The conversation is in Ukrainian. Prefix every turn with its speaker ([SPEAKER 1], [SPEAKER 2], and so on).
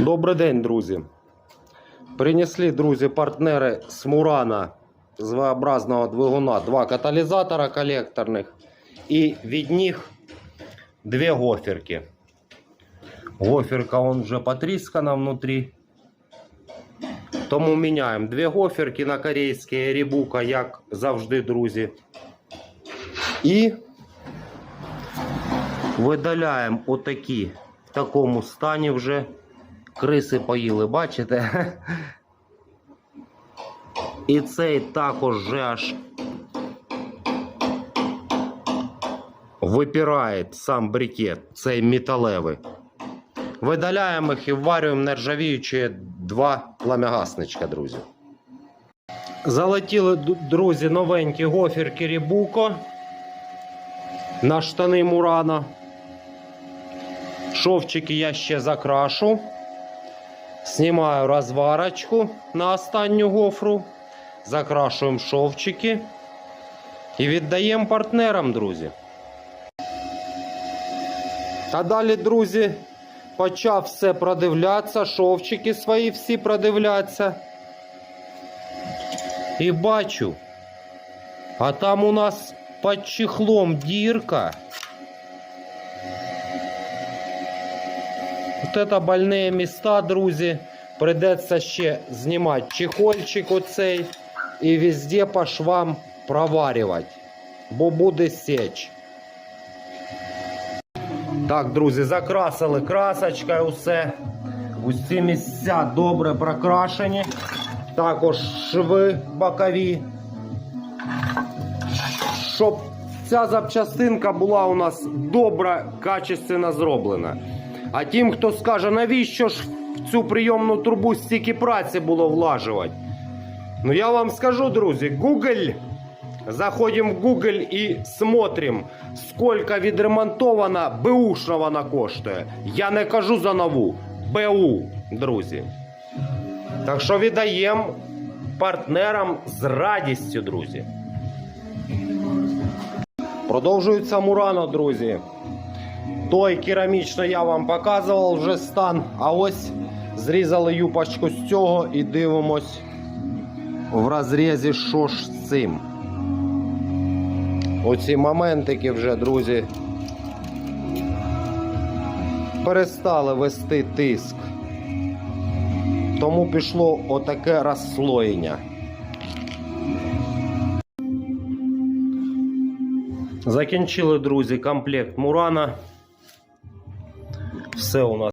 [SPEAKER 1] Добрий день, друзі. Принесли, друзі, партнери з Мурана з V-образного двигуна два каталізатора колекторних і від них дві гоферки. Гоферка он вже потріскана внутрі. Тому міняємо дві гоферки на корейське рібука, як завжди, друзі. І видаляємо отакі в такому стані вже. Криси поїли, бачите? І цей також вже аж випирає сам брикет, цей металевий. Видаляємо їх і вварюємо нержавіючі два пламягасничка, друзі. Залетіли, друзі, новенькі гоферки Рібуко на штани Мурана. Шовчики я ще закрашу. Знімаю розварочку на останню гофру. Закрашуємо шовчики. І віддаємо партнерам, друзі. А далі, друзі, почав все продивлятися, шовчики свої всі продивляться. І бачу. А там у нас під чехлом дірка. Это больные места, друзі. Придеться ще знімати чехольчик оцей і везде по швам проварювати, бо буде січ. Так, друзі, закрасили красочкою усе. Усі місця добре прокрашені. Також шви бокові. Щоб ця запчастинка була у нас добре, качественно зроблена. А тим, хто скаже, навіщо ж в цю прийомну трубу стільки праці було влажувати? Ну я вам скажу, друзі, Google. Заходим в Google і смотрим, скільки відремонтована беушна вона коштує. Я не кажу за нову. БУ, друзі. Так що віддаємо партнерам з радістю, друзі. Продовжується Мурано, друзі. Той керамічний я вам показував вже стан. А ось зрізали юпочку з цього і дивимось в розрізі, що ж з цим. Оці моментики вже, друзі, перестали вести тиск. Тому пішло отаке розслоєння. Закінчили, друзі, комплект Мурана. Все у нас.